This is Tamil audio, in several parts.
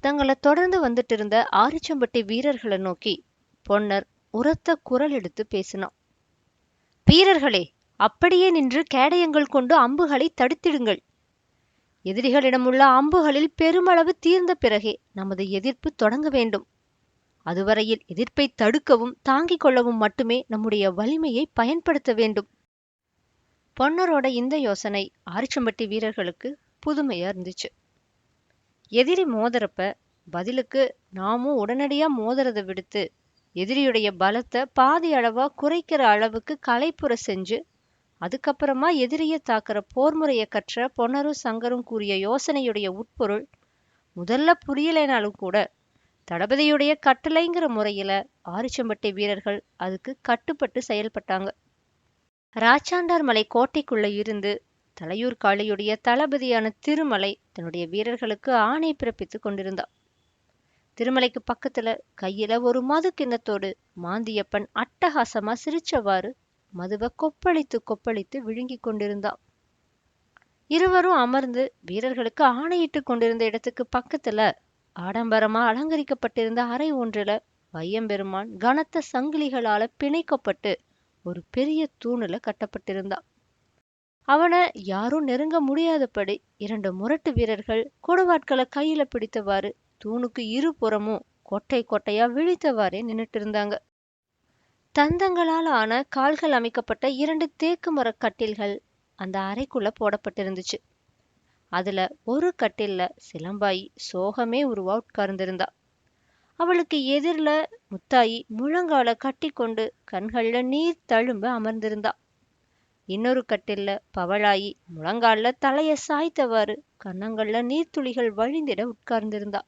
தங்களை தொடர்ந்து வந்துட்டு இருந்த ஆரிச்சம்பட்டி வீரர்களை நோக்கி பொன்னர் உரத்த குரல் எடுத்து பேசினான். வீரர்களே அப்படியே நின்று கேடயங்கள் கொண்டு அம்புகளை தடுத்திடுங்கள். எதிரிகளிடமுள்ள அம்புகளில் பெருமளவு தீர்ந்த பிறகே நமது எதிர்ப்பு தொடங்க வேண்டும். அதுவரையில் எதிர்ப்பை தடுக்கவும் தாங்கிக் கொள்ளவும் மட்டுமே நம்முடைய வலிமையை பயன்படுத்த வேண்டும். பொன்னரோட இந்த யோசனை ஆரிச்சம்பட்டி வீரர்களுக்கு புதுமையா இருந்துச்சு. எதிரி மோதறப்ப பதிலுக்கு நாமும் உடனடியா மோதுறதை விடுத்து எதிரியுடைய பலத்தை பாதி அளவா குறைக்கிற அளவுக்கு களைப்புற செஞ்சு அதுக்கப்புறமா எதிரிய தாக்குற போர் முறையை கற்ற பொன்னரும் சங்கரும் கூறிய யோசனையுடைய உட்பொருள் முதல்ல புரியலைனாலும் கூட தளபதியுடைய கட்டளைங்கிற முறையில ஆரிச்சம்பட்டி வீரர்கள் அதுக்கு கட்டுப்பட்டு செயல்பட்டாங்க. ராச்சாண்டார் மலை கோட்டைக்குள்ள இருந்து தலையூர் காளியுடைய தளபதியான திருமலை தன்னுடைய வீரர்களுக்கு ஆணை பிறப்பித்துக் கொண்டிருந்தார் திருமலைக்கு பக்கத்துல கையில ஒரு மது கிண்ணத்தோடு மாந்தியப்பன் அட்டகாசமா சிரிச்சவாறு மதுவை கொப்பளித்து கொப்பளித்து விழுங்கிக் கொண்டிருந்தான் இருவரும் அமர்ந்து வீரர்களுக்கு ஆணையிட்டு கொண்டிருந்த இடத்துக்கு பக்கத்துல ஆடம்பரமா அலங்கரிக்கப்பட்டிருந்த அறை ஒன்றில் வையம்பெருமான் கனத்த சங்கிலிகளால பிணைக்கப்பட்டு ஒரு பெரிய தூணுல கட்டப்பட்டிருந்தான் அவனை யாரும் நெருங்க முடியாதபடி இரண்டு முரட்டு வீரர்கள் கொடுவாட்களை கையில பிடித்தவாறு தூணுக்கு இருபுறமும் கொட்டை கொட்டையா விழித்தவாறே நின்னுட்டு இருந்தாங்க தந்தங்களால் ஆன கால்கள் அமைக்கப்பட்ட இரண்டு தேக்கு மர கட்டில்கள் அந்த அறைக்குள்ள போடப்பட்டிருந்துச்சு. அதுல ஒரு கட்டில்ல சிலம்பாயி சோகமே உருவா உட்கார்ந்திருந்தா. அவளுக்கு எதிரில முத்தாயி முழங்கால கட்டிக்கொண்டு கண்கள்ல நீர் தழும்ப அமர்ந்திருந்தா. இன்னொரு கட்டில்ல பவழாயி முழங்கால்ல தலைய சாய்த்தவாறு கன்னங்கள்ல நீர்த்துளிகள் வழிந்திட உட்கார்ந்திருந்தா.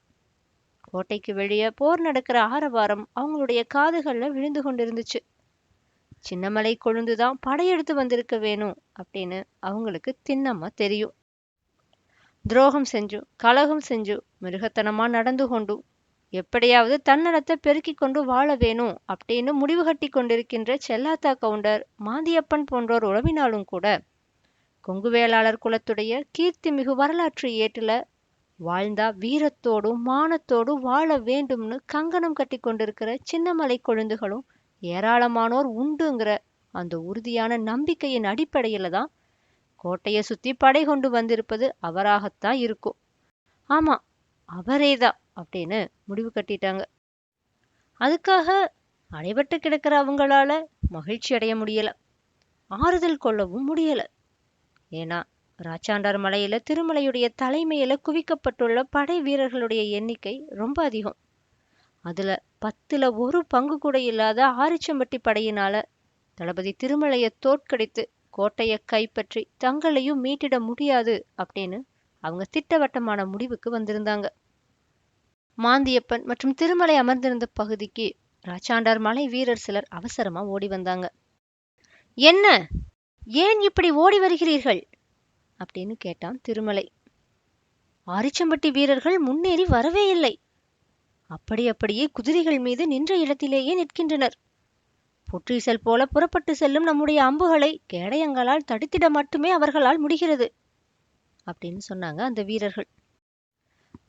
கோட்டைக்கு வெளியே போர் நடக்கிற ஆரவாரம் அவங்களுடைய காதுகள்ல விழுந்து கொண்டிருந்துச்சு. சின்னமலை கொழுந்துதான் படையெடுத்து வந்திருக்க வேணும் அப்படின்னு அவங்களுக்கு திண்ணமா தெரியும். துரோகம் செஞ்சும் கலகம் செஞ்சும் மிருகத்தனமா நடந்து கொண்டும் எப்படியாவது தன்னடத்தை பெருக்கிக் கொண்டு வாழ வேணும் அப்படின்னு முடிவு கட்டி கொண்டிருக்கின்ற செல்லாத்தா கவுண்டர் மாந்தியப்பன் போன்றோர் உறவினாலும் கூட கொங்குவேளாளர் குலத்துடைய கீர்த்தி மிகு வரலாற்று ஏட்டுல வாழ்ந்தா வீரத்தோடும் மானத்தோடும் வாழ வேண்டும்னு கங்கணம் கட்டி கொண்டிருக்கிற சின்னமலை கொழுந்துகளும் ஏராளமானோர் உண்டுங்கிற அந்த உறுதியான நம்பிக்கையின் அடிப்படையில தான் கோட்டையை சுத்தி படை கொண்டு வந்திருப்பது அவராகத்தான் இருக்கும். ஆமா அவரேதான் அப்படின்னு முடிவு கட்டிட்டாங்க. அதுக்காக அடைபட்டு கிடக்கிற அவங்களால மகிழ்ச்சி அடைய முடியல. ஆறுதல் கொள்ளவும் முடியல. ஏன்னா ராச்சாண்டார் மலையில திருமலையுடைய தலைமையில குவிக்கப்பட்டுள்ள படை வீரர்களுடைய எண்ணிக்கை ரொம்ப அதிகம். அதுல பத்துல ஒரு பங்கு கூட இல்லாத ஆரிச்சம்பட்டி படையினால தளபதி திருமலையை தோற்கடித்து கோட்டையை கைப்பற்றி தங்களையும் மீட்டிட முடியாது அப்படின்னு அவங்க திட்டவட்டமான முடிவுக்கு வந்திருந்தாங்க. மாந்தியப்பன் மற்றும் திருமலை அமர்ந்திருந்த பகுதிக்கு ராச்சாண்டார் மலை வீரர் சிலர் அவசரமா ஓடி வந்தாங்க. என்ன? ஏன் இப்படி ஓடி வருகிறீர்கள்? அப்படின்னு கேட்டான் திருமலை. ஆரிச்சம்பட்டி வீரர்கள் முன்னேறி வரவே இல்லை. அப்படி அப்படியே குதிரைகள் மீது நின்ற இடத்திலேயே நிற்கின்றனர். புற்றீசல் போல புறப்பட்டு செல்லும் நம்முடைய அம்புகளை கேடயங்களால் தடுத்திட மட்டுமே அவர்களால் முடிகிறது அப்படின்னு சொன்னாங்க அந்த வீரர்கள்.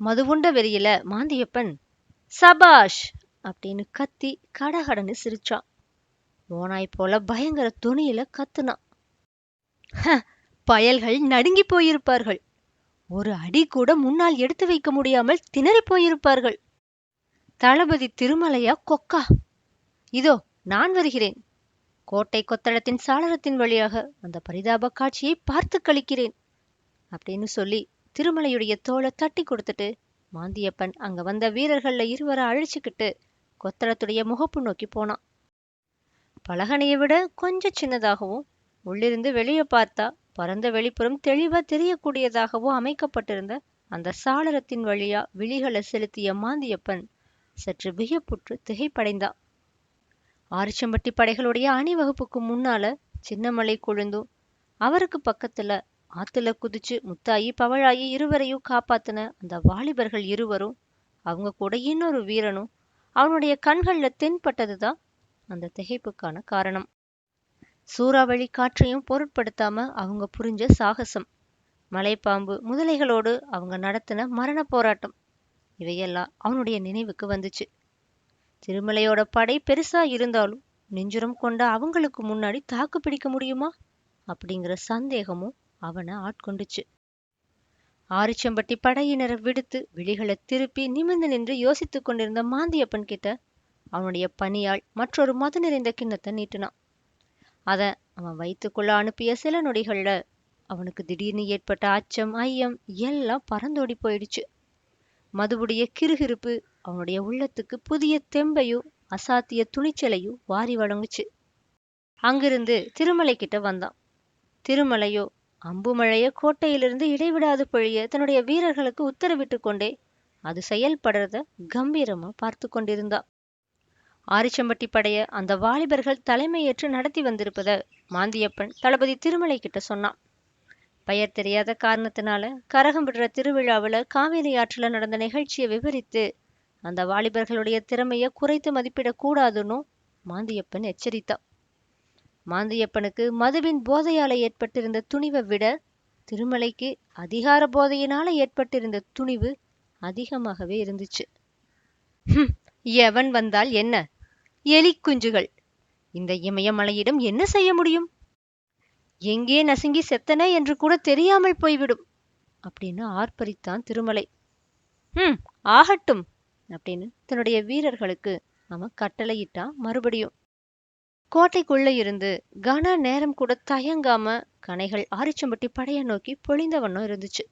மதுவுண்ட வெறியில மாந்தியப்பன் சபாஷ் அப்படின்னு கத்தி கடகடன்னு சிரிச்சான் ஓனாய் போல பயங்கர துணியில கத்துனான் பயல்கள் நடுங்கி போயிருப்பார்கள். ஒரு அடி கூட முன்னால் எடுத்து வைக்க முடியாமல் திணறி போயிருப்பார்கள். தளபதி திருமலையா கொக்கா? இதோ நான் வருகிறேன். கோட்டை கொத்தளத்தின் சாளரத்தின் வழியாக அந்த பரிதாப காட்சியை பார்த்து கழிக்கிறேன் அப்படின்னு சொல்லி திருமலையுடைய தோலை தட்டி கொடுத்துட்டு மாந்தியப்பன் அங்க வந்த வீரர்கள்ல இருவரை அழிச்சுக்கிட்டு கொத்தளத்துடைய முகப்பு நோக்கி போனான். பலகனையை விட கொஞ்சம் சின்னதாகவும் உள்ளிருந்து வெளியே பார்த்தா பரந்த வெளிப்புறம் தெளிவா தெரியக்கூடியதாகவும் அமைக்கப்பட்டிருந்த அந்த சாளரத்தின் வழியா விழிகளை செலுத்திய மாந்தியப்பன் சற்று வியப்புற்று திகைப்படைந்தான். ஆரிச்சம்பட்டி படைகளுடைய அணிவகுப்புக்கு முன்னால சின்னமலை கொழுந்தும் அவருக்கு பக்கத்துல ஆத்துல குதிச்சு முத்தாயி பவழாயி இருவரையும் காப்பாத்தின அந்த வாலிபர்கள் இருவரும் அவங்க கூட இன்னொரு வீரனும் அவனுடைய கண்கள்ல தென்பட்டதுதான் அந்த திகைப்புக்கான காரணம். சூறாவளி காற்றையும் பொருட்படுத்தாம அவங்க புரிஞ்ச சாகசம். மலைப்பாம்பு முதலைகளோடு அவங்க நடத்தின மரண போராட்டம். இவையெல்லாம் அவனுடைய நினைவுக்கு வந்துச்சு. திருமலையோட படை பெருசா இருந்தாலும் நெஞ்சுரம் கொண்ட அவங்களுக்கு முன்னாடி தாக்கு பிடிக்க முடியுமா? அப்படிங்கிற சந்தேகமும் அவனை ஆட்கொண்டுச்சு. ஆரிச்சம்பட்டி படையினரை விடுத்து விழிகளை திருப்பி நிமிர்ந்து நின்று யோசித்துக் கொண்டிருந்த மாந்தியப்பன் கிட்ட அவனுடைய பணியாள் மற்றொரு மது நிறைந்த கிண்ணத்தை நீட்டினான். அத அவன் வயிற்றுக்குள்ள அனுப்பிய சில நொடிகள்ல அவனுக்கு திடீர்னு ஏற்பட்ட அச்சம் ஐயம் எல்லாம் பறந்தோடி போயிடுச்சு. மதுவுடைய கிறுகிறுப்பு அவனுடைய உள்ளத்துக்கு புதிய தெம்பையும் அசாத்திய துணிச்சலையும் வாரி வழங்குச்சு. அங்கிருந்து திருமலை கிட்ட வந்தான். திருமலையோ அம்புமழைய கோட்டையிலிருந்து இடைவிடாது பொழிய தன்னுடைய வீரர்களுக்கு உத்தரவிட்டு கொண்டே அது செயல்படுறத கம்பீரமா பார்த்து கொண்டிருந்தா. ஆரிச்சம்பட்டி படைய அந்த வாலிபர்கள் தலைமையேற்று நடத்தி வந்திருப்பத மாந்தியப்பன் தளபதி திருமலை கிட்ட சொன்னான். பெயர் தெரியாத காரணத்தினால கரகம் விடுற திருவிழாவில் காவேரி ஆற்றுல நடந்த நிகழ்ச்சியை விவரித்து அந்த வாலிபர்களுடைய திறமையை குறைத்து மதிப்பிடக்கூடாதுன்னு மாந்தியப்பன் எச்சரித்தான். மாந்தியப்பனுக்கு மதுவின் போதையால ஏற்பட்டிருந்த துணிவை விட திருமலைக்கு அதிகார போதையினால ஏற்பட்டிருந்த துணிவு அதிகமாகவே இருந்துச்சு. எவன் வந்தால் என்ன? எலி குஞ்சுகள். இந்த இமயமலையிடம் என்ன செய்ய முடியும்? எங்கே நசுங்கி செத்தன என்று கூட தெரியாமல் போய்விடும் அப்படின்னு ஆர்ப்பரித்தான் திருமலை. ம் ஆகட்டும் அப்படின்னு தன்னுடைய வீரர்களுக்கு அவன் கட்டளையிட்டான் மறுபடியும். கோட்டைக்குள்ள இருந்து கன நேரம் கூட தயங்காம கனைகள் ஆரிச்சம்பட்டி படைய நோக்கி பொழிந்த வண்ணம் இருந்துச்சு.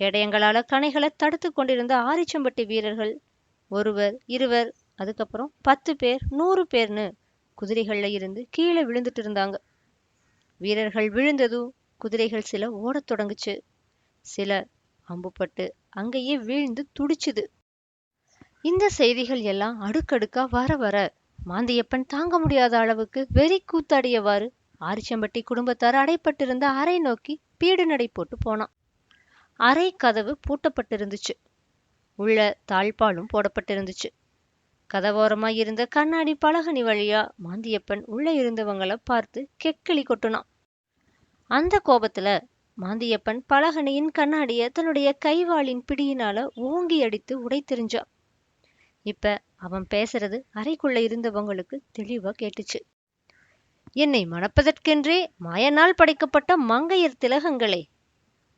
கேடயங்களால கனைகளை தடுத்து கொண்டிருந்த ஆரிச்சம்பட்டி வீரர்கள் ஒருவர் இருவர் அதுக்கப்புறம் பத்து பேர் நூறு பேர்னு குதிரைகள்ல இருந்து கீழே விழுந்துட்டு இருந்தாங்க. வீரர்கள் விழுந்ததும் குதிரைகள் சில ஓடத் தொடங்குச்சு. சில அம்புப்பட்டு அங்கேயே வீழ்ந்து துடிச்சுது. இந்த செய்திகள் எல்லாம் அடுக்கடுக்கா வர வர மாந்தியப்பன் தாங்க முடியாத அளவுக்கு வெறி கூத்தாடியவாறு ஆரிச்சம்பட்டி குடும்பத்தார் அடைப்பட்டிருந்த அறை நோக்கி பீடு நடை போட்டு போனான். அறை கதவு பூட்டப்பட்டிருந்துச்சு. உள்ள தாழ்பாலும் போடப்பட்டிருந்துச்சு. கதவோரமா இருந்த கண்ணாடி பலகனி வழியா மாந்தியப்பன் உள்ள இருந்தவங்கள பார்த்து கெக்கிளி கொட்டுனான். அந்த கோபத்துல மாந்தியப்பன் பலகனியின் கண்ணாடிய தன்னுடைய கைவாளின் பிடியினால ஓங்கி அடித்து உடைத்தெறிஞ்சான் இப்ப அவன் பேசுறது அறைக்குள்ள இருந்தவங்களுக்கு தெளிவா கேட்டுச்சு. என்னை மணப்பதற்கென்றே மாயனால் படைக்கப்பட்ட மங்கையர் திலகங்களே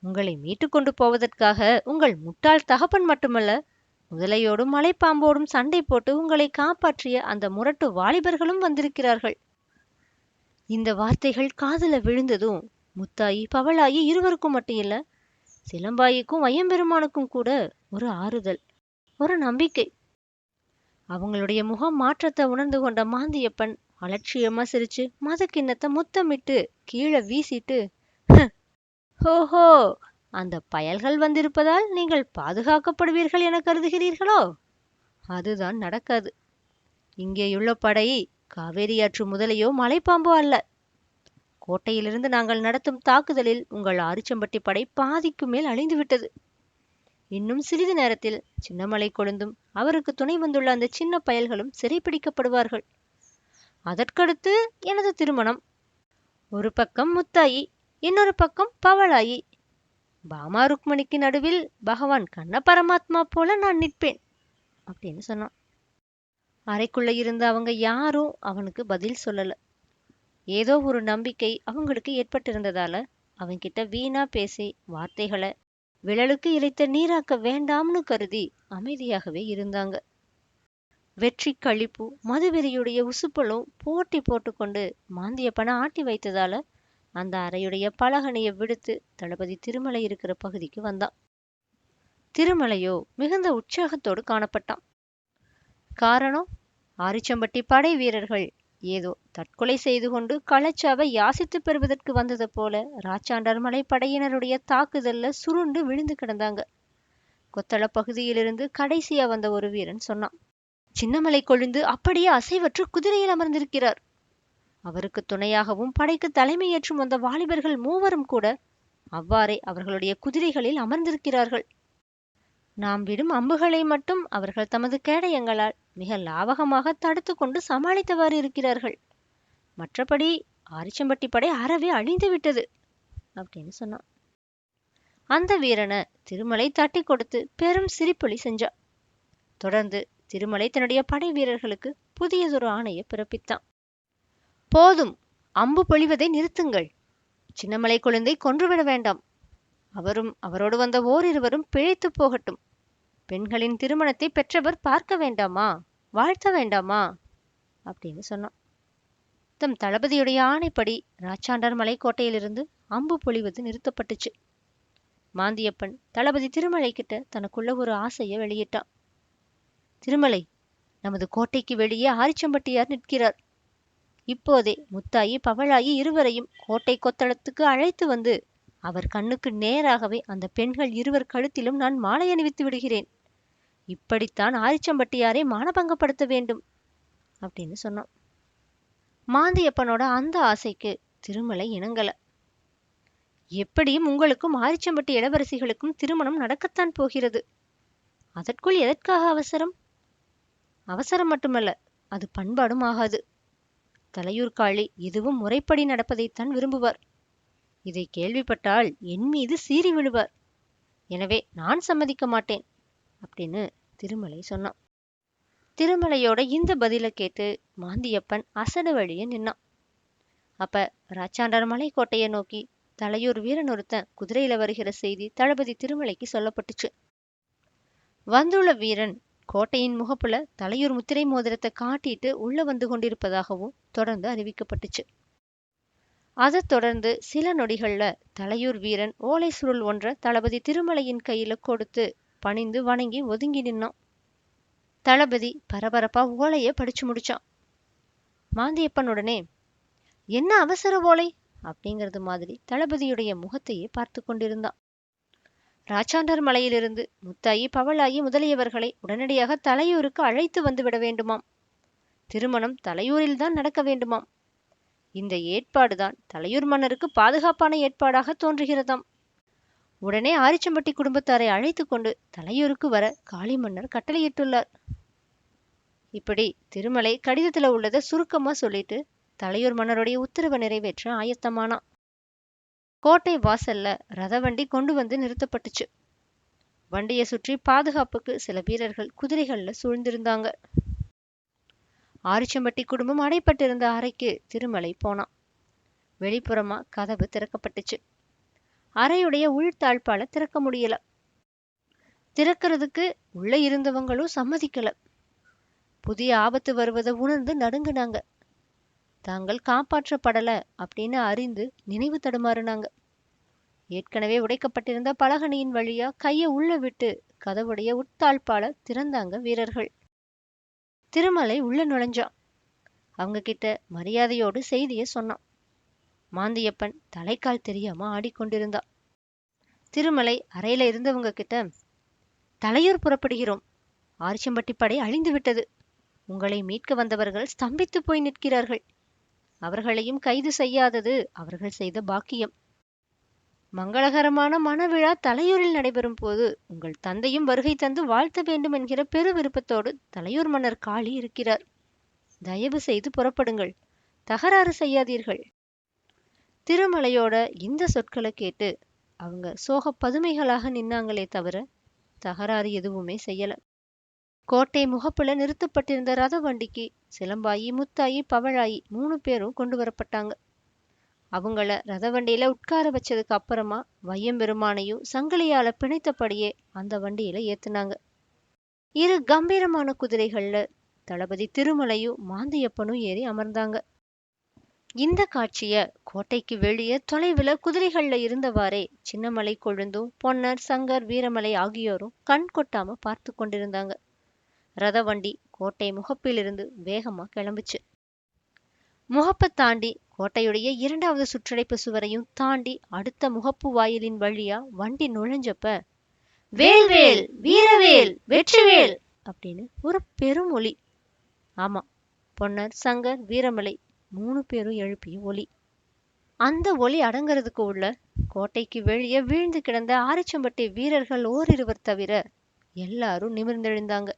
உங்களை மீட்டு கொண்டு போவதற்காக உங்கள் முட்டாள் தகப்பன் மட்டுமல்ல முதலையோடும் மலைப்பாம்போடும் சண்டை போட்டு உங்களை காப்பாற்றிய அந்த முரட்டு வாலிபர்களும் வந்திருக்கிறார்கள். இந்த வார்த்தைகள் காதல விழுந்ததும் முத்தாயி பவளாயி இருவருக்கும் மட்டும் இல்ல சிலம்பாயிக்கும் ஐயம்பெருமானுக்கும் கூட ஒரு ஆறுதல் ஒரு நம்பிக்கை. அவங்களுடைய முகம் மாற்றத்தை உணர்ந்து கொண்ட மாந்தியப்பன் அலட்சியமா சிரிச்சு மதக்கிண்ணத்தை முத்தமிட்டு கீழே வீசிட்டு ஹோஹோ அந்த பயல்கள் வந்திருப்பதால் நீங்கள் பாதுகாக்கப்படுவீர்கள் என கருதுகிறீர்களோ? அதுதான் நடக்காது. இங்கேயுள்ள படை காவேரியாற்று முதலையோ மலைப்பாம்போ அல்ல. கோட்டையிலிருந்து நாங்கள் நடத்தும் தாக்குதலில் உங்கள் ஆரிச்சம்பட்டி படை பாதிக்கு மேல் அழிந்துவிட்டது. இன்னும் சிறிது நேரத்தில் சின்னமலை கொழுந்தும் அவருக்கு துணை வந்துள்ள அந்த சின்ன பயல்களும் சிறைப்பிடிக்கப்படுவார்கள். அதற்கடுத்து எனது திருமணம். ஒரு பக்கம் முத்தாயி இன்னொரு பக்கம் பவளாயி. பாமா ருக்மணிக்கு நடுவில் பகவான் கண்ண பரமாத்மா போல நான் நிற்பேன் அப்படின்னு சொன்னான். அறைக்குள்ள இருந்த அவங்க யாரும் அவனுக்கு பதில் சொல்லல. ஏதோ ஒரு நம்பிக்கை அவங்களுக்கு ஏற்பட்டிருந்ததால அவன்கிட்ட வீணா பேசி வார்த்தைகளை விழலுக்கு இழைத்த நீராக்க வேண்டாம்னு கருதி அமைதியாகவே இருந்தாங்க. வெற்றி கழிப்பு மதுவெறியுடைய உசுப்பலும் போட்டி போட்டுக்கொண்டு மாந்தியப்பனை ஆட்டி வைத்ததால அந்த அறையுடைய பலகனையை விடுத்து தளபதி திருமலை இருக்கிற பகுதிக்கு வந்தான். திருமலையோ மிகுந்த உற்சாகத்தோடு காணப்பட்டான். காரணம் ஆரிச்சம்பட்டி படை வீரர்கள் ஏதோ தற்கொலை செய்து கொண்டு களச்சாவை யாசித்து பெறுவதற்கு வந்தது போல ராச்சாண்டார் மலை படையினருடைய தாக்குதல்ல சுருண்டு விழுந்து கிடந்தாங்க. கொத்தள பகுதியிலிருந்து கடைசியா வந்த ஒரு வீரன் சொன்னான் சின்னமலை கொழுந்து அப்படியே அசைவற்று குதிரையில் அமர்ந்திருக்கிறார். அவருக்கு துணையாகவும் படைக்கு தலைமையேற்றும் வந்த வாலிபர்கள் மூவரும் கூட அவ்வாறே அவர்களுடைய குதிரைகளில் அமர்ந்திருக்கிறார்கள். நாம் விடும் அம்புகளை மட்டும் அவர்கள் தமது கேடயங்களால் மிக லாவகமாக தடுத்து கொண்டு சமாளித்தவாறு இருக்கிறார்கள். மற்றபடி ஆரிச்சம்பட்டி படை அறவே அழிந்து விட்டது அப்படின்னு சொன்னான். அந்த வீரனை திருமலை தட்டி கொடுத்து பெரும் சிரிப்பொலி செஞ்சா. தொடர்ந்து திருமலை தன்னுடைய படை வீரர்களுக்கு புதியதொரு ஆணையை பிறப்பித்தான். போதும் அம்பு பொழிவதை நிறுத்துங்கள். சின்னமலை குழந்தை கொன்றுவிட வேண்டாம். அவரும் அவரோடு வந்த ஓரிருவரும் பிழைத்து போகட்டும். பெண்களின் திருமணத்தை பெற்றவர் பார்க்க வேண்டாமா? வாழ்த்த வேண்டாமா? அப்படின்னு சொன்னான். தம் தளபதியுடைய ஆணைப்படி ராச்சாண்டார் மலைக்கோட்டையிலிருந்து அம்பு பொழிவது நிறுத்தப்பட்டுச்சு. மாந்தியப்பன் தளபதி திருமலை கிட்ட தனக்குள்ள ஒரு ஆசையை வெளியிட்டான். திருமலை நமது கோட்டைக்கு வெளியே ஆரிச்சம்பட்டியார் நிற்கிறார். இப்போதே முத்தாயி பவழாயி இருவரையும் கோட்டை கொத்தளத்துக்கு அழைத்து வந்து அவர் கண்ணுக்கு நேராகவே அந்த பெண்கள் இருவர் கழுத்திலும் நான் மாலை அணிவித்து விடுகிறேன். இப்படித்தான் ஆரிச்சம்பட்டியாரை மானபங்கப்படுத்த வேண்டும் அப்படின்னு சொன்னான். மாந்தியப்பனோட அந்த ஆசைக்கு திருமலை இணங்கல. எப்படியும் உங்களுக்கும் ஆரிச்சம்பட்டி இளவரசிகளுக்கும் திருமணம் நடக்கத்தான் போகிறது. அதற்குள் எதற்காக அவசரம்? அவசரம் மட்டுமல்ல அது பண்பாடும் ஆகாது. தலையூர்காளி எதுவும் முறைப்படி நடப்பதைத்தான் விரும்புவார். இதை கேள்விப்பட்டால் என் மீது சீறி விழுவார். எனவே நான் சம்மதிக்க மாட்டேன் அப்படின்னு திருமலை சொன்னான். திருமலையோட இந்த பதிலை கேட்டு மாந்தியப்பன் அசடு வழிய நின்னான். அப்ப ராச்சாண்டர் மலைக்கோட்டையை நோக்கி தலையூர் வீரன் ஒருத்தன் குதிரையில வருகிற செய்தி தளபதி திருமலைக்கு சொல்லப்பட்டுச்சு. வந்துள்ள வீரன் கோட்டையின் முகப்புல தலையூர் முத்திரை மோதிரத்தை காட்டிட்டு உள்ள வந்து கொண்டிருப்பதாகவும் தொடர்ந்து அறிவிக்கப்பட்டுச்சு. அதைத் தொடர்ந்து சில நொடிகள்ல தலையூர் வீரன் ஓலை சுருள் ஒன்ற தளபதி திருமலையின் கையில கொடுத்து பணிந்து வணங்கி ஒதுங்கி நின்னான். தளபதி பரபரப்பா ஓலைய படிச்சு முடிச்சான். மாந்தியப்பனுடனே என்ன அவசர ஓலை? அப்படிங்கிறது மாதிரி தளபதியுடைய முகத்தையே பார்த்து கொண்டிருந்தான். ராச்சாண்டர் மலையிலிருந்து முத்தாயி பவளாயி முதலியவர்களை உடனடியாக தலையூருக்கு அழைத்து வந்து விட வேண்டுமாம். திருமணம் தலையூரில்தான் நடக்க வேண்டுமாம். இந்த ஏற்பாடுதான் தலையூர் மன்னருக்கு பாதுகாப்பான ஏற்பாடாக தோன்றுகிறதாம். உடனே ஆரிச்சம்பட்டி குடும்பத்தாரை அழைத்து கொண்டு தலையூருக்கு வர காளி மன்னர் கட்டளையிட்டுள்ளார். இப்படி திருமலை கடிதத்துல உள்ளதை சுருக்கமா சொல்லிட்டு தலையூர் மன்னருடைய உத்தரவை நிறைவேற்ற ஆயத்தமானான் கோட்டை வாசல்ல ரத வண்டி கொண்டு வந்து நிறுத்தப்பட்டுச்சு. வண்டியை சுற்றி பாதுகாப்புக்கு சில வீரர்கள் குதிரைகள்ல சூழ்ந்திருந்தாங்க. ஆரிச்சம்பட்டி குடும்பம் அடைப்பட்டிருந்த அறைக்கு திருமலை போனான். வெளிப்புறமா கதவு திறக்கப்பட்டுச்சு. அறையுடைய உள்தாழ்பால திறக்க முடியல. திறக்கிறதுக்கு உள்ள இருந்தவங்களும் சம்மதிக்கல. புதிய ஆபத்து வருவதை உணர்ந்து நடுங்குனாங்க. தாங்கள் காப்பாற்றப்படல அப்படின்னு அறிந்து நினைவு தடுமாறுனாங்க. ஏற்கனவே உடைக்கப்பட்டிருந்த பலகணியின் வழியா கையை உள்ள விட்டு கதவுடைய உட்தாழ்பால திறந்தாங்க வீரர்கள். திருமலை உள்ள நுழைஞ்சான் அவங்க கிட்ட மரியாதையோடு செய்திய சொன்னான். மாந்தியப்பன் தலைக்கால் தெரியாம ஆடிக்கொண்டிருந்தா. திருமலை அறையில இருந்தவங்க கிட்ட தலையூர் புறப்படுகிறோம். ஆரிச்சம்பட்டி படை அழிந்து விட்டது. உங்களை மீட்க வந்தவர்கள் ஸ்தம்பித்து போய் நிற்கிறார்கள். அவர்களையும் கைது செய்யாதது அவர்கள் செய்த பாக்கியம். மங்களகரமான மணவிழா தலையூரில் நடைபெறும் போது உங்கள் தந்தையும் வருகை தந்து வாழ்த்த வேண்டும் என்கிற பெரு விருப்பத்தோடு தலையூர் மன்னர் காளி இருக்கிறார் தயவு செய்து புறப்படுங்கள். தகராறு செய்யாதீர்கள். திருமலையோட இந்த சொற்களை கேட்டு அவங்க சோக பதுமைகளாக நின்னாங்களே தவிர தகராறு எதுவுமே செய்யல. கோட்டை முகப்புல நிறுத்தப்பட்டிருந்த ரத வண்டிக்கு சிலம்பாயி முத்தாயி பவழாயி மூணு பேரும் கொண்டு வரப்பட்டாங்க. அவங்கள ரத வண்டியில உட்கார வச்சதுக்கு அப்புறமா வையம்பெருமானையும் சங்கிலியால பிணைத்தபடியே அந்த வண்டியில ஏத்துனாங்க. இரு கம்பீரமான குதிரைகள்ல தளபதி திருமலையும் மாந்தியப்பனும் ஏறி அமர்ந்தாங்க. இந்த காட்சிய கோட்டைக்கு வெளியே தொலைவில் குதிரைகள்ல இருந்தவாறே சின்னமலை கொழுந்தும் பொன்னர் சங்கர் வீரமலை ஆகியோரும் கண் கொட்டாம பார்த்து கொண்டிருந்தாங்க. ரத வண்டி கோட்டை முகப்பிலிருந்து வேகமா கிளம்புச்சு. முகப்பை தாண்டி கோட்டையுடைய இரண்டாவது சுற்றடைப்பு சுவரையும் தாண்டி அடுத்த முகப்பு வாயிலின் வழியா வண்டி நுழைஞ்சப்ப வேல்வேல் வீரவேல் வெற்றிவேல் அப்படின்னு ஒரு பெரும் ஆமா பொன்னர் சங்கர் வீரமலை மூணு பேரும் எழுப்பிய ஒலி. அந்த ஒலி அடங்கிறதுக்கு உள்ள கோட்டைக்கு வெளியே வீழ்ந்து கிடந்த ஆரிச்சம்பட்டி வீரர்கள் ஓரிருவர் தவிர எல்லாரும் நிமிர்ந்தெழுந்தாங்க.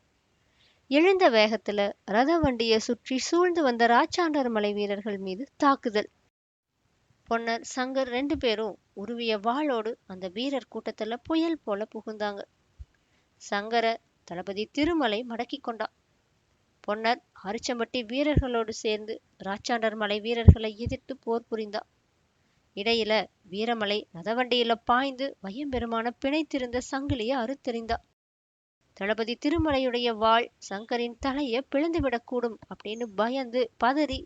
எழுந்த வேகத்துல ரத வண்டியை சுற்றி சூழ்ந்து வந்த ராச்சாண்டர் மலை வீரர்கள் மீது தாக்குதல். பொன்னர் சங்கர் ரெண்டு பேரும் உருவிய வாளோடு அந்த வீரர் கூட்டத்துல புயல் போல புகுந்தாங்க. சங்கர தளபதி திருமலை மடக்கி கொண்டான். பொன்னர் ஆரிச்சம்பட்டி வீரர்களோடு சேர்ந்து ராச்சாண்டர் மலை வீரர்களை எதிர்த்து போர் புரிந்தா இடையில வீரமலை ரதவண்டியில பாய்ந்து வையம்பெருமான பிணைத்திருந்த சங்கிலிய அறுத்தெறிந்தா தளபதி திருமலையுடைய வாள் சங்கரின் தலைய பிளந்துவிடக்கூடும் அப்படின்னு பயந்து பதறி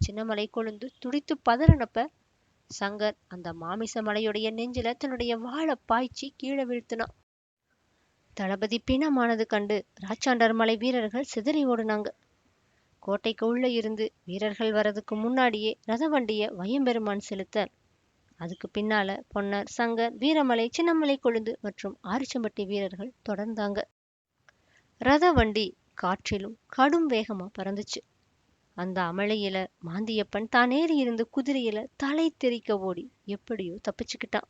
சின்னமலை கொழுந்து துடித்து பதறினப்ப சங்கர் அந்த மாமிச மலையுடைய நெஞ்சில தன்னுடைய வாழை பாய்ச்சி கீழே வீழ்த்தினான். தளபதி பிணமானது கண்டு ராச்சாண்டர் மலை வீரர்கள் சிதறி ஓடுனாங்க. கோட்டைக்கு உள்ளே இருந்து வீரர்கள் வரதுக்கு முன்னாடியே ரதவண்டிய வையம்பெருமான் செலுத்த அதுக்கு பின்னால பொன்னர் சங்கர் வீரமலை சின்னமலை கொழுந்து மற்றும் ஆரிச்சம்பட்டி வீரர்கள் தொடர்ந்தாங்க. ரதவண்டி காற்றிலும் கடும் வேகமா பறந்துச்சு. அந்த அமளியில மாந்தியப்பன் தான் ஏறி இருந்த குதிரையில தலை தெறிக்க ஓடி எப்படியோ தப்பிச்சுக்கிட்டான்.